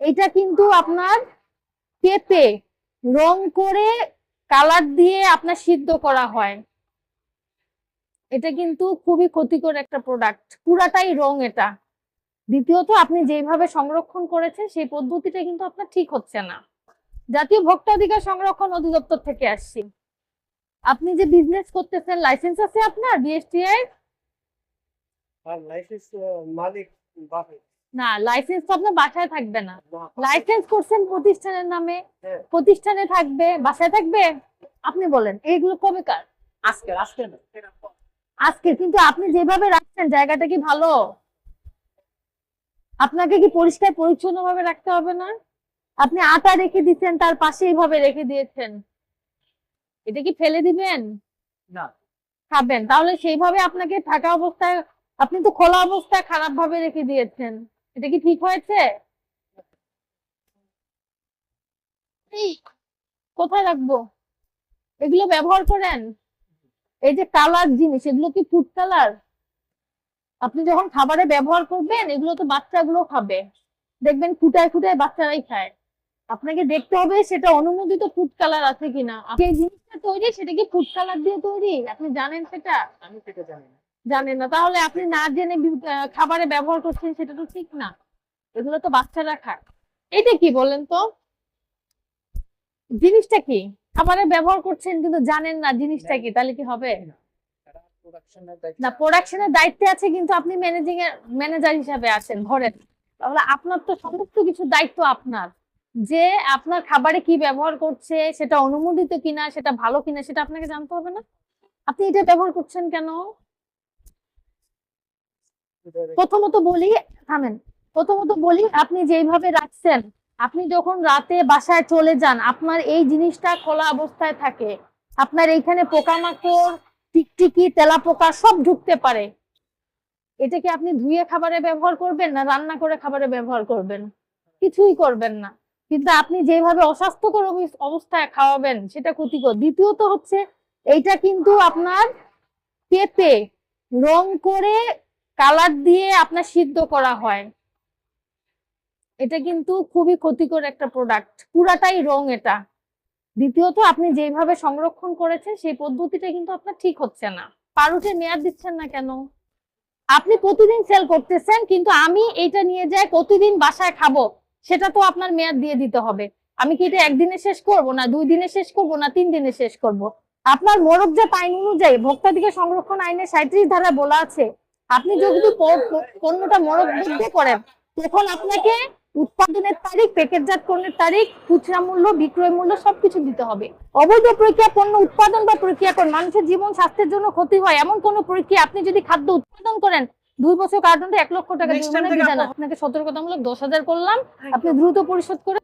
এটা কিন্তু আপনার পেঁপে রং করে কালার দিয়ে আপনার সিদ্ধ করা হয়। এটা কিন্তু খুবই ক্ষতিকর একটা প্রোডাক্ট পুরাটাই রং এটা। দ্বিতীয়ত, আপনি যেভাবে সংরক্ষণ করেছেন, সেই পদ্ধতিটা কিন্তু আপনার ঠিক হচ্ছে না। জাতীয় ভোক্তাধিকার সংরক্ষণ অধিদপ্তর থেকে আসছি। আপনি যে বিজনেস করতেছেন লাইসেন্স আছে আপনার বিএসটিআই আর লাইসেন্স মালিক না লাইসেন্স তো আপনার বাসায় থাকবে না। লাইসেন্স করছেন প্রতিষ্ঠানের নামে হ্যাঁ। প্রতিষ্ঠানে থাকবে বাসায় থাকবে? আপনি বলেন এইগুলো কবে কার? আজকে আজকে আজকে কিন্তু আপনি যেভাবে রাখছেন জায়গাটা কি ভালো? আপনাকে কি পরিষ্কার পরিচ্ছন্ন ভাবে রাখতে হবে না? আপনি আটা রেখে দিচ্ছেন তার পাশে এইভাবে রেখে দিয়েছেন। এটা কি ফেলে দিবেন? না। খাবেন। তাহলে সেইভাবে আপনাকে থাকা অবস্থায় আপনি তো খোলা অবস্থায় খারাপ ভাবে রেখে দিয়েছেন। এটা কি ঠিক হয়েছে? কোথায় রাখব? এগুলো ব্যবহার করেন। এই যে কালার জিনিস, এগুলো কি ফুড কালার আপনি যখন খাবারে ব্যবহার করবেন, এগুলো তো বাচ্চাগুলো খাবে। দেখবেন ফুটায় ফুটায় বাচ্চারাই খায়। আপনাকে দেখতে হবে সেটা অনুমোদিত ফুড কালার আছে কিনা। যে জিনিসটা তৈরি, সেটা কি ফুড কালার দিয়ে তৈরি? আপনি জানেন সেটা? আমি সেটা জানি না। জানেন না। তাহলে আপনি না জেনে খাবারে ব্যবহার করছেন সেটা তো ঠিক না। এগুলো তো বাচ্চারা খায়। এটা কি বলেন তো? জিনিসটা কি? খাবারে ব্যবহার করছেন কিন্তু জানেন না জিনিসটা কি তাহলে কি হবে? দায়িত্ব না প্রোডাকশনের দায়িত্বে আছে কিন্তু আপনি ম্যানেজিং এর ম্যানেজার হিসাবে আছেন ধরেন তাহলে আপনার তো সমস্ত কিছু দায়িত্ব আপনার। যে আপনার খাবারে কি ব্যবহার করছে সেটা অনুমোদিত কিনা সেটা ভালো কিনা সেটা আপনাকে জানতে হবে না? আপনি এটা ব্যবহার করছেন কেন? প্রথমত বলি, থামেন। প্রথমত বলি, আপনি যেইভাবে রাখছেন, আপনি যখন রাতে বাসায় চলে যান, আপনার এই জিনিসটা খোলা অবস্থায় থাকে। আপনার এইখানে পোকামাকড়, টিকটিকি, তেলাপোকা সব ঢুকতে পারে। এটাকে আপনি ধুয়ে খাবারে ব্যবহার করবেন না রান্না করে খাবারে ব্যবহার করবেন? কিছুই করবেন না। কিন্তু আপনি যেভাবে অস্বাস্থ্যকর অবস্থায় খাওয়াবেন, সেটা ক্ষতিকর। দ্বিতীয়ত হচ্ছে, এইটা কিন্তু আপনার পেঁপে রং করে কালার দিয়ে আপনার সিদ্ধ করা হয়। এটা কিন্তু খুবই ক্ষতিকর একটা প্রোডাক্ট পুরাটাই রং এটা। দ্বিতীয়ত, আপনি যেভাবে সংরক্ষণ করেছেন, সেই পদ্ধতিটা কিন্তু আপনার ঠিক হচ্ছে না। পারুটে মেয়াদ দিচ্ছেন না কেন? আপনি প্রতিদিন সেল করতেছেন, কিন্তু আমি এটা নিয়ে যাই, প্রতিদিন বাসায় খাব, সেটা তো আপনার মেয়াদ দিয়ে দিতে হবে। আমি কি এটা একদিনে শেষ করব, না দুই দিনে শেষ করব, না তিন দিনে শেষ করব? আপনার মোরকজাত আইন অনুযায়ী ভোক্তাধিকার সংরক্ষণ আইনের সাঁত্রিশ ধারা বলা আছে আপনি যদি পণ্যটা মোড়কবদ্ধ করেন তখন আপনাকে উৎপাদনের তারিখ প্যাকেটজাত পণ্যের তারিখ খুচরা মূল্য বিক্রয় মূল্য সবকিছু দিতে হবে। অবৈধ প্রক্রিয়া পণ্য উৎপাদন বা প্রক্রিয়াকরণ মানুষের জীবন স্বাস্থ্যের জন্য ক্ষতি হয়। এমন কোন প্রক্রিয়া আপনি যদি খাদ্য উৎপাদন করেন দুই বছর কার্টনটা এক লক্ষ টাকা আপনাকে সতর্কতামূলক দশ হাজার করলাম। আপনি দ্রুত পরিশোধ করে